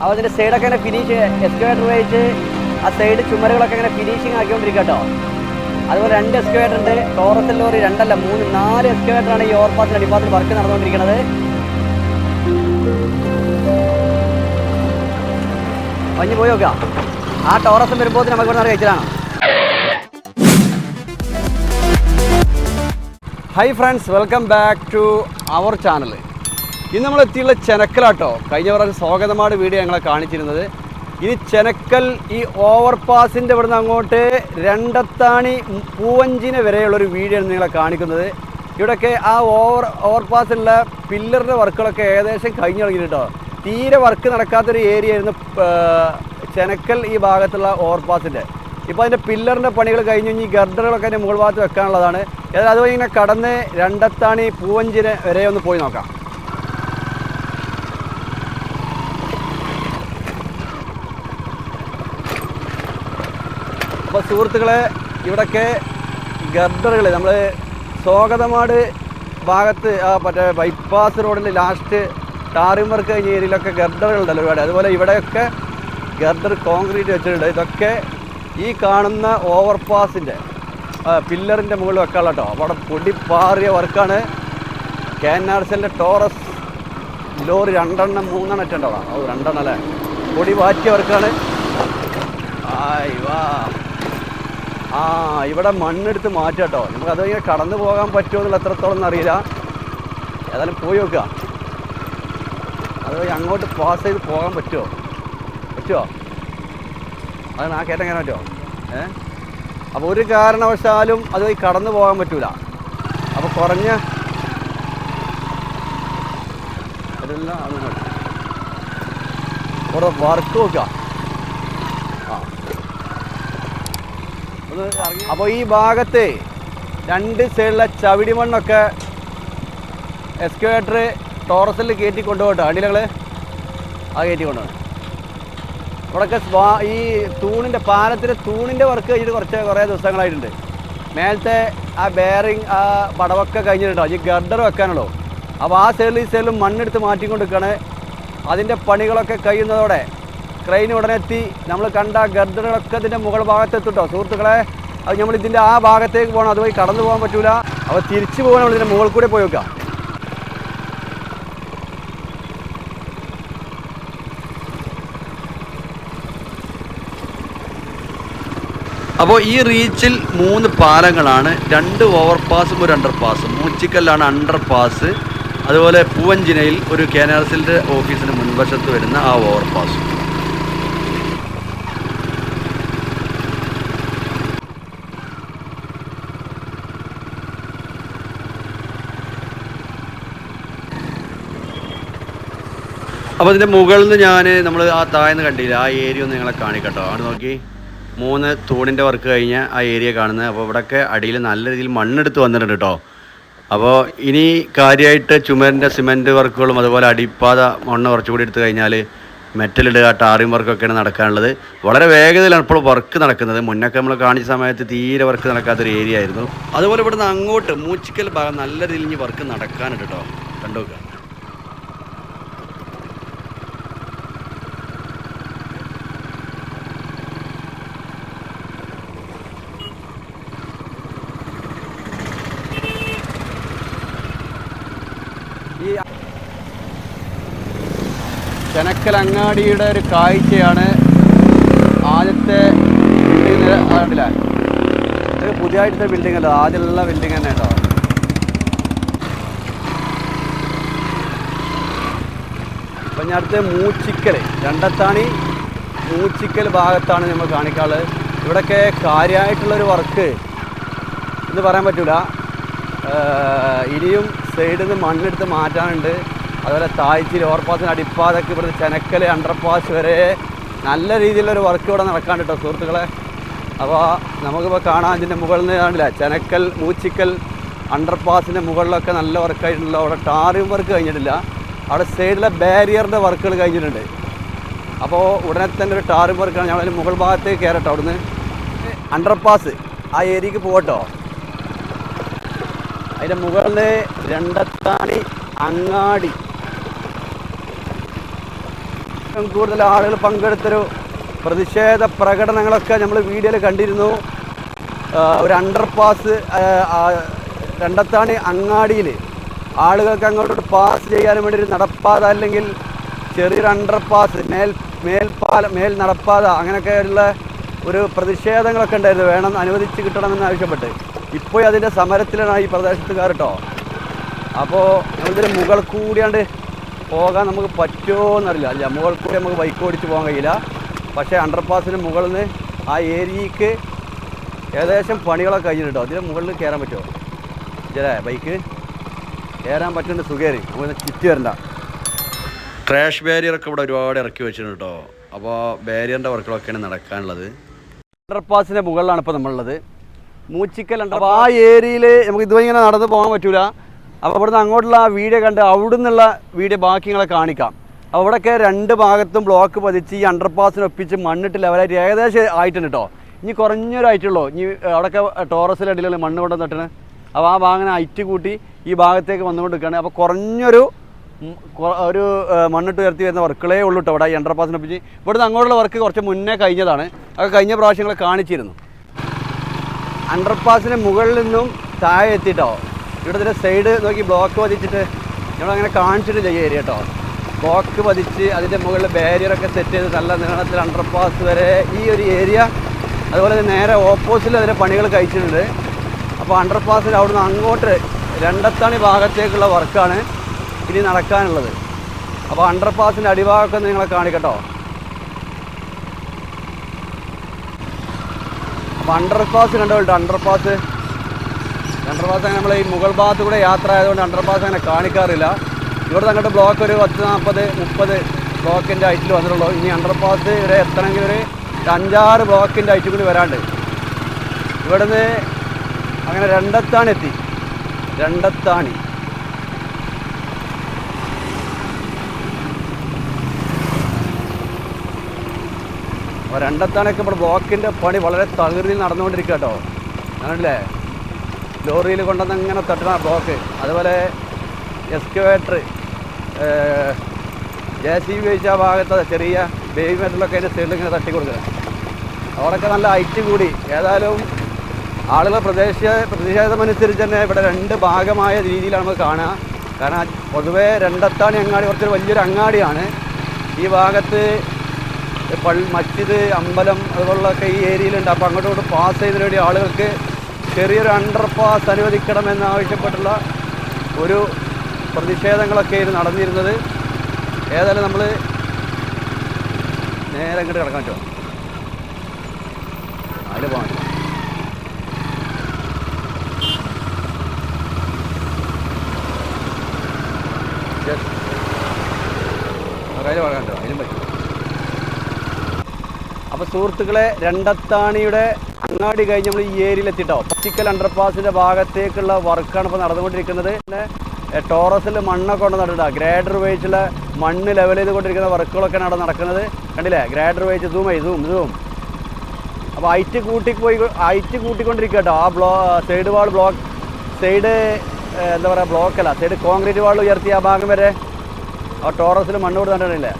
അപ്പോൾ അതിന്റെ സൈഡൊക്കെ ഇങ്ങനെ ഫിനിഷ് എക്സ്കവേറ്റർ ഉപയോഗിച്ച് ആ സൈഡ് ചുമരുകളൊക്കെ ഇങ്ങനെ ഫിനിഷിങ് ആക്കിക്കൊണ്ടിരിക്കുക കേട്ടോ. അതുപോലെ രണ്ട് എക്സ്കവേറ്റർ ഉണ്ട്. ടോറസ് ലോറി രണ്ടല്ല മൂന്ന് നാല് എക്സ്കവേറ്ററാണ് ഈ ഓവർപാസിന്റെ അടിപ്പാത്തിൽ വർക്ക് നടന്നുകൊണ്ടിരിക്കുന്നത്. മഞ്ഞ് പോയി നോക്കാം. ആ ടോറസം വരുമ്പോൾ നമുക്ക് ഇവിടെ നിന്ന് കഴിച്ചതാണ് hi friends welcome back to our channel ഇന്ന് നമ്മൾ എത്തിയുള്ള ചെനക്കലാട്ടോ. കഴിഞ്ഞ പ്രാവശ്യം സ്വാഗതമാട് വീഡിയോ ഞങ്ങളെ കാണിച്ചിരുന്നത്. ഇനി ചെനക്കൽ ഈ ഓവർ പാസിന്റെ ഇവിടുന്ന് അങ്ങോട്ട് രണ്ടത്താണി പൂവഞ്ചിന് വരെയുള്ളൊരു വീഡിയോ ആണ് നിങ്ങളെ കാണിക്കുന്നത്. ഇവിടെയൊക്കെ ആ ഓവർ ഓവർ പാസിലുള്ള പില്ലറിന്റെ വർക്കുകളൊക്കെ ഏകദേശം കഴിഞ്ഞു തുടങ്ങിയിട്ടോ തീരെ വർക്ക് നടക്കാത്തൊരു ഏരിയ ആയിരുന്നു ചെനക്കൽ ഈ ഭാഗത്തുള്ള ഓവർ പാസിന്റെ ഇപ്പോൾ അതിന്റെ പില്ലറിന്റെ പണികൾ കഴിഞ്ഞ് ഈ ഗർഡറുകളൊക്കെ അതിന്റെ മുകൾ ഭാഗത്ത് വെക്കാനുള്ളതാണ്. അതുവഴി ഇങ്ങനെ കടന്ന് രണ്ടത്താണി പൂവഞ്ചിന് വരെ ഒന്ന് പോയി നോക്കാം. അപ്പോൾ സുഹൃത്തുക്കളെ ഇവിടൊക്കെ ഗർഡറുകൾ നമ്മൾ സ്വാഗതമാട് ഭാഗത്ത് ആ മറ്റേ ബൈപ്പാസ് റോഡിൽ ലാസ്റ്റ് ടാറിംഗ് വർക്ക് കഴിഞ്ഞ ഏരിയയിലൊക്കെ ഗർഡറുകളുണ്ടല്ലോ ഒരുപാട്. അതുപോലെ ഇവിടെയൊക്കെ ഗർഡർ കോൺക്രീറ്റ് വെച്ചിട്ടുണ്ട്. ഇതൊക്കെ ഈ കാണുന്ന ഓവർപാസിന്റെ പില്ലറിന്റെ മുകളിൽ വെക്കാനുള്ള കേട്ടോ അവിടെ പൊടി പാറിയ വർക്കാണ്. കെ എൻ ആർ സിന്റെ ടോറസ് ലോറി രണ്ടെണ്ണം മൂന്നെണ്ണം ഇട്ടുണ്ടോ അത് രണ്ടെണ്ണം അല്ലേ? പൊടി വാറ്റിയ വർക്കാണ്. ആയി വാ. ആ ഇവിടെ മണ്ണെടുത്ത് മാറ്റാം കേട്ടോ നമുക്ക് അത് ഇങ്ങനെ കടന്നു പോകാൻ പറ്റുമോ എന്നുള്ള എത്രത്തോളം അറിയില്ല. ഏതായാലും പോയി നോക്കുക. അത് അങ്ങോട്ട് പാസ് ചെയ്ത് പോകാൻ പറ്റുമോ? പറ്റുമോ? അതാണ് ആ കേട്ട എങ്ങനെ പറ്റുമോ? ഏ? അപ്പോൾ ഒരു കാരണവശാലും അത് കടന്നു പോകാൻ പറ്റൂല. അപ്പോൾ കുറഞ്ഞ അതെല്ലാം അത് മതി വർക്ക് നോക്കുക. അപ്പോൾ ഈ ഭാഗത്തെ രണ്ട് സൈഡിലെ ചവിടി മണ്ണൊക്കെ എക്സ്കവേറ്റർ ടോറസിൽ കയറ്റി കൊണ്ടുപോകട്ടോ. അടിയിലകൾ ആ കയറ്റി കൊണ്ടുപോകണം. ഇവിടെയൊക്കെ സ്വാ- ഈ തൂണിന്റെ പാലത്തിന്റെ തൂണിന്റെ വർക്ക് കഴിഞ്ഞിട്ട് കുറച്ച് കുറേ ദിവസങ്ങളായിട്ടുണ്ട്. മേലത്തെ ആ ബെയറിങ് ആ പടവൊക്കെ കഴിഞ്ഞിട്ടുണ്ടോ? ഈ ഗർഡർ വെക്കാനുള്ളൂ? അപ്പോൾ ആ സൈഡിൽ ഈ സൈഡിലും മണ്ണെടുത്ത് മാറ്റിക്കൊണ്ടിരിക്കുകയാണ്. അതിന്റെ പണികളൊക്കെ കഴിയുന്നതോടെ ക്രെയിൻ ഉടനെ എത്തി. നമ്മൾ കണ്ട ഗർഡറുകളൊക്കെ ഇതിന്റെ മുകൾ ഭാഗത്തെത്തിട്ടോ സുഹൃത്തുക്കളെ അത് നമ്മൾ ഇതിന്റെ ആ ഭാഗത്തേക്ക് പോകണം. അതുവഴി കടന്നു പോകാൻ പറ്റൂല. അപ്പോൾ തിരിച്ചു പോകണം നമ്മൾ ഇതിന്റെ മുകളിൽ കൂടെ പോയി വെക്കാം. അപ്പോൾ ഈ റീച്ചിൽ മൂന്ന് പാലങ്ങളാണ്. രണ്ട് ഓവർ പാസും ഒരു അണ്ടർ പാസും മൂച്ചിക്കല്ലാണ് അണ്ടർ പാസ് അതുപോലെ പൂവഞ്ചിനയിൽ ഒരു കെ എൻ ആർ ഓഫീസിന് മുൻവശത്ത് വരുന്ന ആ ഓവർ പാസ് അപ്പോൾ ഇതിന്റെ മുകളിൽ നിന്ന് ഞാൻ നമ്മൾ ആ താഴ്ന്ന് കണ്ടില്ല ആ ഏരിയ ഒന്ന് നിങ്ങളെ കാണിക്കട്ടോ. അവിടെ നോക്കി. മൂന്ന് തൂണിന്റെ വർക്ക് കഴിഞ്ഞ ആ ഏരിയ കാണുന്നത് അപ്പോൾ ഇവിടെയൊക്കെ അടിയിൽ നല്ല രീതിയിൽ മണ്ണെടുത്ത് വന്നിട്ടുണ്ട് കേട്ടോ അപ്പോൾ ഇനി കാര്യമായിട്ട് ചുമരിന്റെ സിമെന്റ് വർക്കുകളും അതുപോലെ അടിപ്പാത മണ്ണ് കുറച്ചുകൂടി എടുത്തു കഴിഞ്ഞാൽ മെറ്റലിടുക ടാറിങ് വർക്കൊക്കെയാണ് നടക്കാനുള്ളത്. വളരെ വേഗതയിലാണ് ഇപ്പോൾ വർക്ക് നടക്കുന്നത്. മുന്നൊക്കെ നമ്മൾ കാണിച്ച സമയത്ത് തീരെ വർക്ക് നടക്കാത്തൊരു ഏരിയ ആയിരുന്നു. അതുപോലെ ഇവിടുന്ന് അങ്ങോട്ട് മൂച്ചിക്കൽ ഭാഗം നല്ല രീതിയിൽ വർക്ക് നടക്കാനുണ്ട് കേട്ടോ കണ്ടു നോക്കുക ഈ ചെനക്കലങ്ങാടിയുടെ ഒരു കാഴ്ചയാണ് ആദ്യത്തെ ബിൽഡിംഗ് കണ്ടില്ല? ഇത് പുതിയതായിട്ടത്തെ ബിൽഡിംഗ് അല്ല ആദ്യമുള്ള ബിൽഡിംഗ് തന്നെ കേട്ടോ. അപ്പം ഞാൻ അടുത്ത് മൂച്ചിക്കൽ രണ്ടത്താണി മൂച്ചിക്കൽ ഭാഗത്താണ് നമ്മൾ കാണിക്കാറ് ഇവിടെയൊക്കെ കാര്യമായിട്ടുള്ളൊരു വർക്ക് എന്ന് പറയാൻ പറ്റൂല. ഏഹ് ഇനിയും സൈഡിൽ നിന്ന് മണ്ണെടുത്ത് മാറ്റാനുണ്ട്. അതുപോലെ താഴ്ചയിൽ ഓവർപാസിന് അടിപ്പാതൊക്കെ ഇവിടുന്ന് ചെനക്കൽ അണ്ടർപാസ് വരെ നല്ല രീതിയിലൊരു വർക്ക് ഇവിടെ നടക്കാണ്ട് സുഹൃത്തുക്കളെ. അപ്പോൾ നമുക്കിപ്പോൾ കാണാൻ ഇതിന്റെ മുകളിൽ നിന്ന് കാണില്ല ചെനക്കൽ മൂച്ചിക്കൽ അണ്ടർപാസിന്റെ മുകളിലൊക്കെ നല്ല വർക്കായിട്ടുണ്ടല്ലോ അവിടെ ടാറിയും വർക്ക് കഴിഞ്ഞിട്ടില്ല. അവിടെ സൈഡിലെ ബാരിയറിന്റെ വർക്കുകൾ കഴിഞ്ഞിട്ടുണ്ട്. അപ്പോൾ ഉടനെ തന്നെ ഒരു ടാറിങ് വർക്കാണ് ഞങ്ങൾ മുകൾ ഭാഗത്തേക്ക് കയറട്ടോ അവിടുന്ന്. അണ്ടർപാസ് ആ ഏരിയക്ക് പോകട്ടോ അതിന്റെ മുകളിൽ രണ്ടത്താണി അങ്ങാടി. കൂടുതൽ ആളുകൾ പങ്കെടുത്തൊരു പ്രതിഷേധ പ്രകടനങ്ങളൊക്കെ നമ്മൾ വീഡിയോയിൽ കണ്ടിരുന്നു. ഒരു അണ്ടർ പാസ് രണ്ടത്താണി അങ്ങാടിയിൽ ആളുകൾക്ക് അങ്ങോട്ട് പാസ് ചെയ്യാൻ വേണ്ടി ഒരു നടപ്പാത അല്ലെങ്കിൽ ചെറിയൊരു അണ്ടർ പാസ് മേൽ മേൽപ്പാല മേൽ നടപ്പാത അങ്ങനെയൊക്കെയുള്ള ഒരു പ്രതിഷേധങ്ങളൊക്കെ ഉണ്ടായിരുന്നു. വേണം അനുവദിച്ച് കിട്ടണമെന്ന് ആവശ്യപ്പെട്ട്. ഇപ്പോൾ അതിന്റെ സമരത്തിലാണ് ഈ പ്രദേശത്തുകാർ കേട്ടോ. അപ്പോൾ നമ്മളിതിന് മുകൾ കൂടിയാണ്ട് പോകാൻ നമുക്ക് പറ്റുമോ എന്നറിയില്ല അല്ല? മുകളിൽ കൂടി നമുക്ക് ബൈക്ക് ഓടിച്ച് പോകാൻ കഴിയില്ല. പക്ഷേ അണ്ടർപാസിന് മുകളിൽ നിന്ന് ആ ഏരിയക്ക് ഏകദേശം പണികളൊക്കെ കഴിഞ്ഞിട്ടോ അതിന് മുകളിൽ കയറാൻ പറ്റുമോ? ഇല്ലേ ബൈക്ക് കയറാൻ പറ്റുന്ന സുഖേരി നമുക്ക് ചുറ്റി വരണ്ട. ട്രാഷ് ബാരിയറൊക്കെ ഇവിടെ ഒരുപാട് ഇറക്കി വെച്ചിട്ടുണ്ട് കേട്ടോ അപ്പോൾ ബാരിയറിന്റെ വർക്കുകളൊക്കെയാണ് നടക്കാനുള്ളത്. അണ്ടർപാസിന്റെ മുകളിലാണ് ഇപ്പോൾ നമ്മളുള്ളത്. മൂച്ചിക്കൽ അണ്ടർ അപ്പോൾ ആ ഏരിയയിൽ നമുക്ക് ഇതുവരെ ഇങ്ങനെ നടന്ന് പോകാൻ പറ്റൂല. അപ്പോൾ ഇവിടുന്ന് അങ്ങോട്ടുള്ള ആ വീഡിയോ കണ്ട് അവിടെ നിന്നുള്ള വീഡിയോ ബാക്കിങ്ങളെ കാണിക്കാം. അപ്പോൾ ഇവിടെയൊക്കെ രണ്ട് ഭാഗത്തും ബ്ലോക്ക് പതിച്ച് ഈ അണ്ടർപാസിനൊപ്പിച്ച് മണ്ണിട്ട് ലെവലായിട്ട് ഏകദേശം ആയിട്ടുണ്ട് കേട്ടോ ഇനി കുറഞ്ഞൊരായിട്ടുള്ളൂ ഇനി അവിടെയൊക്കെ ടോറസിലെ അടിയിലുള്ള മണ്ണ് കൊണ്ട് നട്ടിന്. അപ്പോൾ ആ ഭാഗം അയറ്റ് കൂട്ടി ഈ ഭാഗത്തേക്ക് വന്നുകൊണ്ട് നിൽക്കുകയാണ് അപ്പോൾ കുറഞ്ഞൊരു ഒരു മണ്ണിട്ട് ഉയർത്തി വരുന്ന വർക്കുകളേ ഉള്ളൂ കേട്ടോ അവിടെ ഈ അണ്ടർപാസിനൊപ്പിച്ച് ഇവിടുന്ന് അങ്ങോട്ടുള്ള വർക്ക് കുറച്ച് മുന്നേ കഴിഞ്ഞതാണ്. അത് കഴിഞ്ഞ പ്രാവശ്യങ്ങൾ കാണിച്ചിരുന്നു. അണ്ടർപാസിന് മുകളിൽ നിന്നും താഴെ എത്തിട്ടോ. ഇവിടെ ഇതിന്റെ സൈഡ് നോക്കി ബ്ലോക്ക് പതിച്ചിട്ട് ഞങ്ങളങ്ങനെ കാണിച്ചിട്ടില്ല ഈ ഏരിയ കേട്ടോ ബ്ലോക്ക് പതിച്ച് അതിന്റെ മുകളിൽ ബാരിയറൊക്കെ സെറ്റ് ചെയ്ത് നല്ല നീളത്തിൽ അണ്ടർപാസ് വരെ ഈ ഒരു ഏരിയ അതുപോലെ തന്നെ നേരെ ഓപ്പോസിറ്റിൽ അതിന്റെ പണികൾ കഴിച്ചിട്ടുണ്ട്. അപ്പോൾ അണ്ടർപാസിൽ അവിടുന്ന് അങ്ങോട്ട് രണ്ടത്താണി ഭാഗത്തേക്കുള്ള വർക്കാണ് ഇനി നടക്കാനുള്ളത്. അപ്പോൾ അണ്ടർപാസിന്റെ അടിഭാഗമൊക്കെ നിങ്ങളെ കാണിക്കട്ടോ. അപ്പോൾ അണ്ടർപാസ് കണ്ടോ? അണ്ടർപാസ് അണ്ടർപാസ് അങ്ങനെ നമ്മൾ ഈ മുകൾ ഭാഗത്ത് കൂടെ യാത്ര ആയതുകൊണ്ട് അണ്ടർപാസ് അങ്ങനെ കാണിക്കാറില്ല. ഇവിടെ അങ്ങോട്ട് ബ്ലോക്ക് ഒരു പത്ത് നാൽപ്പത് മുപ്പത് ബ്ലോക്കിന്റെ ഹൈറ്റിൽ വന്നിട്ടുള്ളൂ. ഇനി അണ്ടർപാസ് ഇവിടെ എത്തണമെങ്കിൽ ഒരു അഞ്ചാറ് ബ്ലോക്കിന്റെ ഹൈറ്റിൽ കൂടി വരാണ്ട്. ഇവിടുന്ന് അങ്ങനെ രണ്ടത്താണി എത്തി. രണ്ടത്താണി. രണ്ടത്താണൊക്കെ ഇവിടെ ബ്ലോക്കിന്റെ പണി വളരെ തകൃതിയിൽ നടന്നുകൊണ്ടിരിക്കുക കേട്ടോ അങ്ങനല്ലേ ലോറിയിൽ കൊണ്ടുവന്ന് ഇങ്ങനെ തട്ടണ ബ്ലോക്ക്. അതുപോലെ എക്സ്കവേറ്റർ ജെ സി ബി വെച്ച ഭാഗത്ത് ചെറിയ ബേബി മെറ്റലൊക്കെ അതിന്റെ സൈഡിൽ ഇങ്ങനെ തട്ടി കൊടുക്കുക അവിടെയൊക്കെ നല്ല ഹൈറ്റ് കൂടി. ഏതായാലും ആളുകൾ പ്രദേശ പ്രതിഷേധമനുസരിച്ച് തന്നെ ഇവിടെ രണ്ട് ഭാഗമായ രീതിയിലാണ് നമുക്ക് കാണുക. കാരണം പൊതുവേ രണ്ടത്താണി അങ്ങാടി കുറച്ചൊരു വലിയൊരു അങ്ങാടിയാണ്. ഈ ഭാഗത്ത് പള്ളി മസ്ജിദ് അമ്പലം അതുപോലുള്ളതൊക്കെ ഈ ഏരിയയിലുണ്ട്. അപ്പോൾ അങ്ങോട്ടും ഇങ്ങോട്ടും പാസ് ചെയ്തതിനു വേണ്ടി ആളുകൾക്ക് ചെറിയൊരു അണ്ടർ പാസ് അനുവദിക്കണമെന്ന് ആവശ്യപ്പെട്ടുള്ള ഒരു പ്രതിഷേധങ്ങളൊക്കെ ഇത് നടന്നിരുന്നത്. ഏതായാലും നമ്മൾ നേരെ അങ്ങോട്ട് കിടക്കാൻ പറ്റുമോ? അതിൽ പോകാൻ അപ്പോൾ സുഹൃത്തുക്കളെ രണ്ടത്താണിയുടെ അങ്ങാടി കഴിഞ്ഞ് നമ്മൾ ഈ ഏരിയയിൽ എത്തിട്ടോ പച്ചിക്കൽ അണ്ടർപാസിന്റെ ഭാഗത്തേക്കുള്ള വർക്കാണ് ഇപ്പോൾ നടന്നുകൊണ്ടിരിക്കുന്നത്. പിന്നെ ടോറസിൽ മണ്ണൊക്കെ കൊണ്ട് നട്ടിട്ടാ ഗ്രേഡർ ഉപയോഗിച്ചുള്ള മണ്ണ് ലെവൽ ചെയ്തുകൊണ്ടിരിക്കുന്ന വർക്കുകളൊക്കെയാണ് അവിടെ നടക്കുന്നത്. കണ്ടില്ലേ? ഗ്രേഡർ ഉപയോഗിച്ച് സൂം ആയി സൂം സൂം അപ്പോൾ ഐറ്റ് കൂട്ടി പോയി ഐറ്റ് കൂട്ടിക്കൊണ്ടിരിക്കുക കേട്ടോ. ആ ബ്ലോ സൈഡ് വാൾ ബ്ലോക്ക് സൈഡ് എന്താ പറയുക ബ്ലോക്കല്ല സൈഡ് കോൺക്രീറ്റ് വാൾ ഉയർത്തി ആ ഭാഗം വരെ. ആ ടോറസിൽ മണ്ണ് കൊടുത്തിട്ടുണ്ടല്ലേ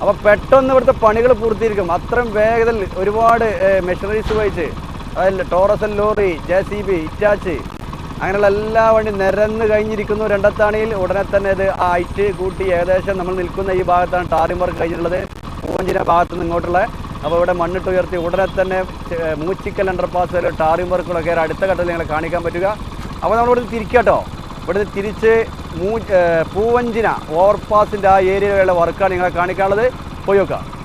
അപ്പോൾ പെട്ടെന്ന് ഇവിടുത്തെ പണികൾ പൂർത്തീകരിക്കും അത്രയും വേഗത്തിൽ ഒരുപാട് മെഷീനറീസ് വഹിച്ച് അതായത് ടോറസൽ lorry J C B Hitachi അങ്ങനെയുള്ള എല്ലാ വണ്ടി നിരന്ന് കഴിഞ്ഞിരിക്കുന്നു. രണ്ടത്താണിയിൽ ഉടനെ തന്നെ ഇത് ആ ഐറ്റ് കൂട്ടി ഏകദേശം നമ്മൾ നിൽക്കുന്ന ഈ ഭാഗത്താണ് ടാറിംഗ് വർക്ക് കഴിഞ്ഞിട്ടുള്ളത്. പൂവഞ്ചിന ഭാഗത്ത് നിന്ന് ഇങ്ങോട്ടുള്ള അപ്പോൾ ഇവിടെ മണ്ണിട്ട് ഉയർത്തി ഉടനെ തന്നെ മൂച്ചിക്കൽ അണ്ടർപാസ് ടാറിംഗ് വർക്കുകളൊക്കെ അടുത്ത ഘട്ടത്തിൽ നിങ്ങളെ കാണിക്കാൻ പറ്റുക. അപ്പോൾ നമ്മളിവിടെ തിരിക്കട്ടോ. ഇവിടുന്ന് തിരിച്ച് മൂ പൂവഞ്ചിന ഓവർപാസിന്റെ ആ ഏരിയയിലുള്ള വർക്കാണ് നിങ്ങളെ കാണിക്കാനുള്ളത്. പോയി നോക്കാം.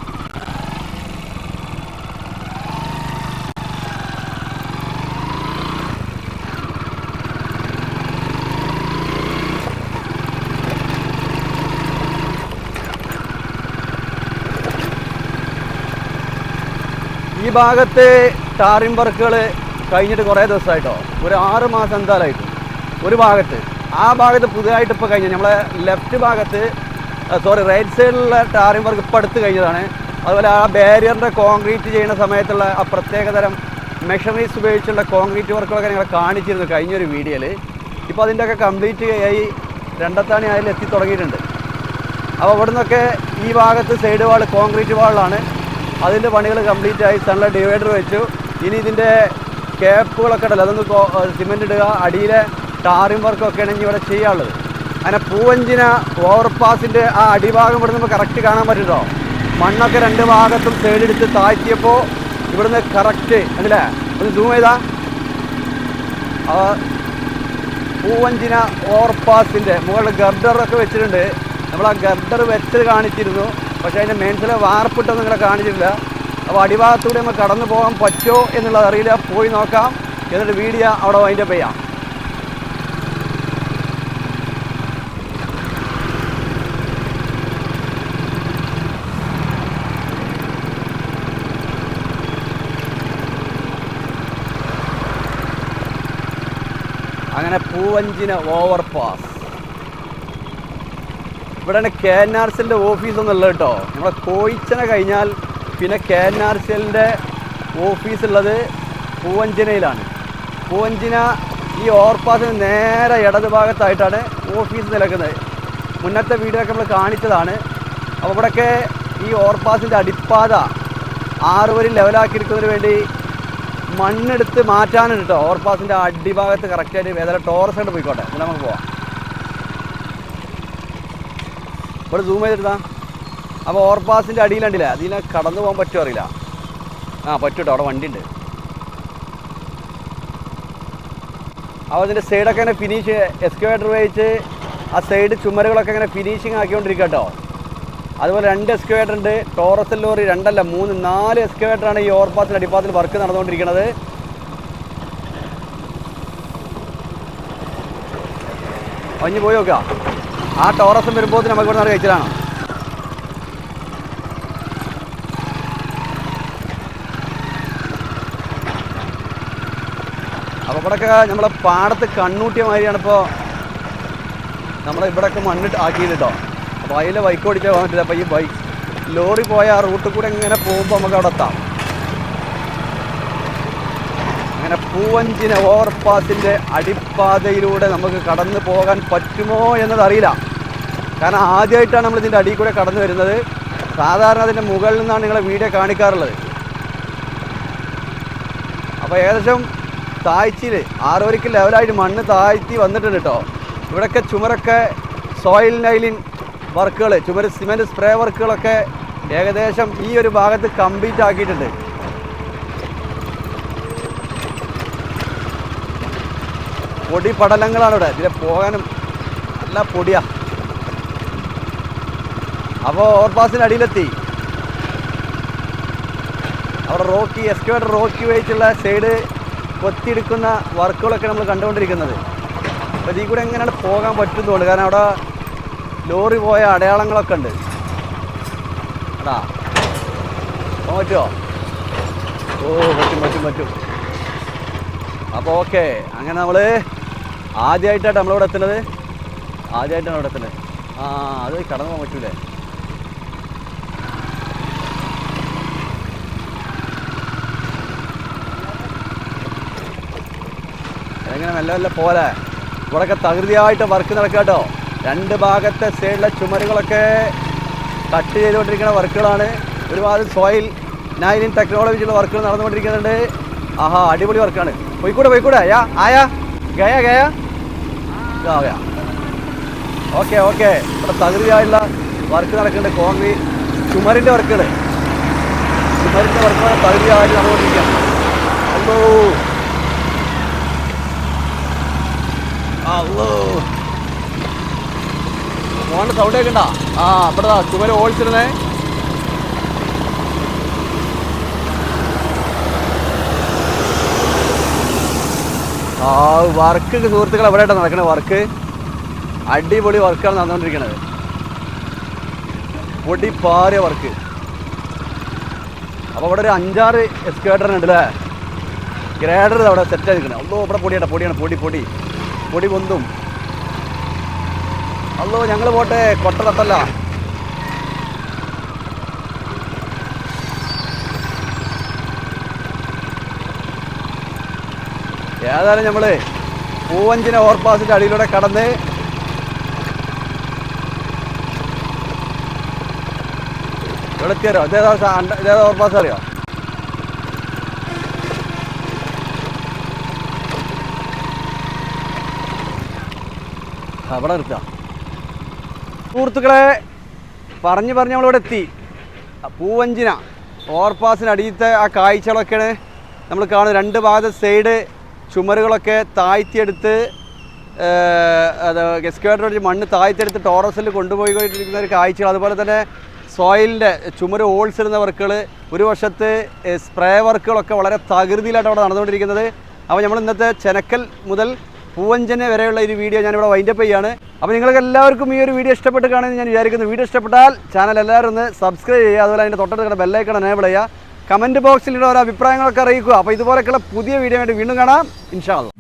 ഈ ഭാഗത്ത് ടാറിംഗ് വർക്കുകൾ കഴിഞ്ഞിട്ട് കുറേ ദിവസമായിട്ടോ? ഒരു ആറ് മാസം എന്തായാലും ഒരു ഭാഗത്ത്. ആ ഭാഗത്ത് പുതുതായിട്ട് ഇപ്പോൾ കഴിഞ്ഞ. നമ്മളെ ലെഫ്റ്റ് ഭാഗത്ത് സോറി റൈറ്റ് സൈഡിലുള്ള ടാറിംഗ് വർക്ക് ഇപ്പോൾ അടുത്ത് കഴിഞ്ഞതാണ്. അതുപോലെ ആ ബാരിയറിന്റെ കോൺക്രീറ്റ് ചെയ്യുന്ന സമയത്തുള്ള ആ പ്രത്യേകതരം മെഷീനറീസ് ഉപയോഗിച്ചുള്ള കോൺക്രീറ്റ് വർക്കുകളൊക്കെ ഞങ്ങൾ കാണിച്ചിരുന്നു കഴിഞ്ഞൊരു വീഡിയോയിൽ ഇപ്പോൾ അതിന്റെയൊക്കെ കംപ്ലീറ്റ് ആയി രണ്ടത്താണി അതിൽ എത്തി തുടങ്ങിയിട്ടുണ്ട്. അപ്പോൾ ഇവിടെ നിന്നൊക്കെ ഈ ഭാഗത്ത് സൈഡ് വാൾ കോൺക്രീറ്റ് വാളിലാണ് അതിന്റെ പണികൾ കംപ്ലീറ്റ് ആയി സൺല ഡിവൈഡർ വെച്ചു. ഇനി ഇതിന്റെ ക്യാപ്പുകളൊക്കെ ഉണ്ടല്ലോ അതൊന്ന് സിമെന്റ് ഇടുക അടിയിലെ ടാറിംഗ് വർക്കൊക്കെയാണ് ഇനി ഇവിടെ ചെയ്യാനുള്ളത്. അങ്ങനെ പൂവഞ്ചിന ഓവർപാസിന്റെ ആ അടിഭാഗം ഇവിടെ നമുക്ക് കറക്റ്റ് കാണാൻ പറ്റുമോ മണ്ണൊക്കെ രണ്ട് ഭാഗത്തും സൈഡ് എടുത്ത് താഴ്ത്തിയപ്പോൾ ഇവിടുന്ന് കറക്റ്റ് അല്ലേ ഒന്ന് സൂം ചെയ്താ. പൂവഞ്ചിന ഓവർപാസിന്റെ മുകളിൽ ഗർഡറൊക്കെ വെച്ചിട്ടുണ്ട്. നമ്മൾ ആ ഗർഡർ വെച്ച് കാണിച്ചിരുന്നു. പക്ഷേ അതിന്റെ മെയിൻസിലെ വാർപ്പിട്ടൊന്നും നിങ്ങളെ കാണിച്ചിട്ടില്ല. അപ്പോൾ അടിഭാഗത്തൂടെ നമുക്ക് കടന്നു പോകാൻ പറ്റുമോ എന്നുള്ളത് അറിയില്ല. പോയി നോക്കാം. എന്നിട്ട് വീഡിയോ അവിടെ അതിന്റെ ചെയ്യാം. അങ്ങനെ പൂവഞ്ചിന ഓവർ പാസ് ഇവിടെയാണ് കെ എൻ ആർ സിന്റെ ഓഫീസ് ഒന്നുള്ളത് കേട്ടോ. നമ്മളെ കോയിച്ചന കഴിഞ്ഞാൽ പിന്നെ കെ എൻ ആർ സിന്റെ ഓഫീസ് ഉള്ളത് പൂവഞ്ചിനയിലാണ്. പൂവഞ്ചിന ഈ ഓവർപാസിന് നേരെ ഇടത് ഭാഗത്തായിട്ടാണ് ഓഫീസ് നിലക്കുന്നത്. മുന്നത്തെ വീഡിയോ ഒക്കെ നമ്മൾ കാണിച്ചതാണ്. അപ്പോൾ ഇവിടെയൊക്കെ ഈ ഓവർപാസിന്റെ അടിപ്പാത ആറ് വരി ലെവലാക്കിയെടുക്കുന്നതിന് വേണ്ടി മണ്ണെടുത്ത് മാറ്റാനുണ്ട് കേട്ടോ ഓവർപാസിന്റെ അടിഭാഗത്ത് കറക്റ്റായിട്ട് ഏതായാലും ടോറസ് ആയിട്ട് പോയിക്കോട്ടെ. എന്നാൽ നമുക്ക് പോവാം. ഇവിടെ സൂം ചെയ്തെടുത്താ അപ്പോൾ ഓവർപാസിന്റെ അടിയിലുണ്ടില്ല അതിനെ കടന്നു പോകാൻ പറ്റുമോ അറിയില്ല. ആ പറ്റൂട്ടോ അവിടെ വണ്ടി ഉണ്ട് അപ്പോൾ അതിന്റെ സൈഡൊക്കെ ഇങ്ങനെ ഫിനിഷ് എക്സ്കവേറ്റർ ഉപയോഗിച്ച് ആ സൈഡ് ചുമരുകളൊക്കെ ഇങ്ങനെ ഫിനിഷിങ് ആക്കിക്കൊണ്ടിരിക്കുക കേട്ടോ അതുപോലെ രണ്ട് എക്സ്കവേറ്റർ ഉണ്ട്. ടോറസ് ലോറി രണ്ടല്ല മൂന്ന് നാല് എക്സ്കവേറ്ററാണ് ഈ ഓവർപാസിന്റെ അടിപ്പാത്തിൽ വർക്ക് നടന്നുകൊണ്ടിരിക്കുന്നത്. ഒഞ്ഞ് പോയി നോക്കുക. ആ ടോറസും വരുമ്പോൾ നമുക്ക് ഇവിടെ നിന്ന് കഴിച്ചതാണ് അപ്പോൾ ഇവിടെയൊക്കെ നമ്മളെ പാടത്ത് കണ്ണൂട്ടിയ മാതിരിയാണ് ഇപ്പോൾ നമ്മളെ ഇവിടെയൊക്കെ മണ്ണിട്ട് ആക്കിയത് അതിലെ ബൈക്ക് ഓടിച്ചാൽ പോകാൻ പറ്റില്ല. ഈ ബൈക്ക് ലോറി പോയ ആ റൂട്ടിൽ കൂടെ ഇങ്ങനെ പോകുമ്പോൾ നമുക്ക് അവിടെ എത്താം. അങ്ങനെ പൂവഞ്ചിന് ഓവർപാസിന്റെ അടിപ്പാതയിലൂടെ നമുക്ക് കടന്നു പോകാൻ പറ്റുമോ എന്നത് അറിയില്ല. കാരണം ആദ്യമായിട്ടാണ് നമ്മൾ ഇതിന്റെ അടിയിൽ കൂടെ കടന്നു വരുന്നത്. സാധാരണ അതിന്റെ മുകളിൽ നിന്നാണ് നിങ്ങളെ വീഡിയോ കാണിക്കാറുള്ളത്. അപ്പോൾ ഏകദേശം താഴ്ചയിൽ ആറോരിക്ക് ലെവലായിട്ട് മണ്ണ് താഴ്ത്തി വന്നിട്ടുണ്ട് കേട്ടോ ഇവിടെയൊക്കെ ചുമരൊക്കെ സോയിൽ നൈലിൻ വർക്കുകൾ ചുമര് സിമെന്റ് സ്പ്രേ വർക്കുകളൊക്കെ ഏകദേശം ഈ ഒരു ഭാഗത്ത് കംപ്ലീറ്റ് ആക്കിയിട്ടുണ്ട്. പൊടി പടലങ്ങളാണ് ഇവിടെ. ഇതിലെ പോകാനും നല്ല പൊടിയാ. അപ്പോൾ ഓവർപാസിന് അടിയിലെത്തി. അവിടെ റോക്കി എക്സ്കവേറ്റർ റോക്കി വെച്ചുള്ള സൈഡ് കൊത്തിയെടുക്കുന്ന വർക്കുകളൊക്കെ നമ്മൾ കണ്ടുകൊണ്ടിരിക്കുന്നത്. അപ്പോൾ ഇതിൽ കൂടെ എങ്ങനെയാണ് പോകാൻ പറ്റുന്നുണ്ട് കാരണം അവിടെ ലോറി പോയ അടയാളങ്ങളൊക്കെ ഉണ്ട്. അടാ പറ്റുമോ ഓ പറ്റും പറ്റും പറ്റും. അപ്പോൾ ഓക്കെ. അങ്ങനെ നമ്മൾ ആദ്യമായിട്ടാണ് നമ്മളിവിടെ എത്തുന്നത്. ആദ്യമായിട്ടാണ് ഇവിടെ എത്തുന്നത്. ആ അത് കടന്നു പോകാൻ പറ്റൂലേ? എങ്ങനെ മെല്ലെ മെല്ലെ പോലെ. ഇവിടെയൊക്കെ തകൃതിയായിട്ട് വർക്ക് നടക്കാട്ടോ. കേട്ടോ രണ്ട് ഭാഗത്തെ സൈഡിലെ ചുമരുകളൊക്കെ കട്ട് ചെയ്തുകൊണ്ടിരിക്കുന്ന വർക്കുകളാണ്. ഒരുപാട് സോയിൽ നൈലിൻ ടെക്നോളജിയുള്ള വർക്കുകൾ നടന്നുകൊണ്ടിരിക്കുന്നുണ്ട്. ആഹാ അടിപൊളി വർക്കാണ്. പോയിക്കൂടെ പോയിക്കൂടെ. യാ ആയാ. ഗയ ഗയ. Okay okay. ഇവിടെ തകൃതിയായുള്ള വർക്ക് നടക്കുന്നുണ്ട്. കോൺക്രീറ്റ് ചുമരിന്റെ വർക്കുകൾ ചുമരിന്റെ വർക്കുകൾ തകൃതിയായിട്ട് നടന്നുകൊണ്ടിരിക്കുകയാണ്. അല്ലോ അല്ലോ ഫോണിന്റെ സൗണ്ട് കേൾക്കണ്ട. ആ അപ്പടാ ചുമര് ഓടിച്ചിരുന്നേ. ആ വർക്ക് സുഹൃത്തുക്കൾ എവിടെയായിട്ട് നടക്കണേ വർക്ക് അടിപൊളി വർക്കാണ് നടന്നുകൊണ്ടിരിക്കണത് പൊടി പാറിയ വർക്ക് അപ്പോൾ ഇവിടെ ഒരു അഞ്ചാറ് എക്സ്കേറ്റർ ഉണ്ട് അല്ലേ ഗ്രേഡർ അവിടെ സെറ്റ് ആയിരിക്കണം അല്ലോ ഇവിടെ പൊടിയാട്ടോ പൊടിയാണ് പൊടി പൊടി. പൊടി പൊന്തും. അല്ലോ ഞങ്ങൾ പോട്ടെ. കൊട്ട തട്ടല്ല. ഏതായാലും നമ്മൾ പൂവഞ്ചിന ഓവർപാസിന്റെ അടിയിലൂടെ കടന്ന് ഇവിടെ എത്തിയാലോ ഇതേതാ ഇതേതാ ഓവർപാസ് അറിയോ? അവിടെ നിർത്താം. സുഹൃത്തുക്കളെ പറഞ്ഞു പറഞ്ഞ് നമ്മളിവിടെ എത്തി. പൂവഞ്ചിന ഓവർപാസിന് അടിയത്തെ ആ കാഴ്ചകളൊക്കെയാണ് നമ്മൾ കാണുന്നത്. രണ്ട് ഭാഗത്തെ സൈഡ് ചുമരുകളൊക്കെ താഴ്ത്തിയെടുത്ത് അത് എക്സ്കേറ്റർ അടിച്ച് മണ്ണ് താഴ്ത്തിയെടുത്ത് ടോറസിൽ കൊണ്ടുപോയി കൊണ്ടിരിക്കുന്ന ഒരു കാഴ്ചകൾ. അതുപോലെ തന്നെ സോയിലിന്റെ ചുമര് ഹോൾസ് ഇടുന്ന വർക്കുകൾ ഒരു വശത്ത് സ്പ്രേ വർക്കുകളൊക്കെ വളരെ തകൃതിയിലായിട്ട് അവിടെ നടന്നുകൊണ്ടിരിക്കുന്നത്. അപ്പോൾ നമ്മൾ ഇന്നത്തെ ചെനക്കൽ മുതൽ പൂവഞ്ചന വരെയുള്ള ഒരു വീഡിയോ ഞാനിവിടെ വൈൻഡപ്പ് ചെയ്യാണ്. അപ്പോൾ നിങ്ങൾക്ക് എല്ലാവർക്കും ഈ ഒരു വീഡിയോ ഇഷ്ടപ്പെട്ട് കാണുമെന്ന് ഞാൻ വിചാരിക്കുന്നു. വീഡിയോ ഇഷ്ടപ്പെട്ടാൽ ചാനൽ എല്ലാവരും ഒന്ന് സബ്സ്ക്രൈബ് ചെയ്യുക. അതുപോലെ അതിന്റെ തൊട്ടടുത്ത് ബെല്ലൈക്കൺ എനേബിൾ ചെയ്യുക. കമന്റ് ബോക്സിൽ ഓരോ അഭിപ്രായങ്ങളൊക്കെ അറിയിക്കുക. അപ്പോൾ ഇതുപോലെയൊക്കെയുള്ള പുതിയ വീഡിയോ വേണ്ടി വീണ്ടും കാണാം. ഇൻഷാ അള്ളാ.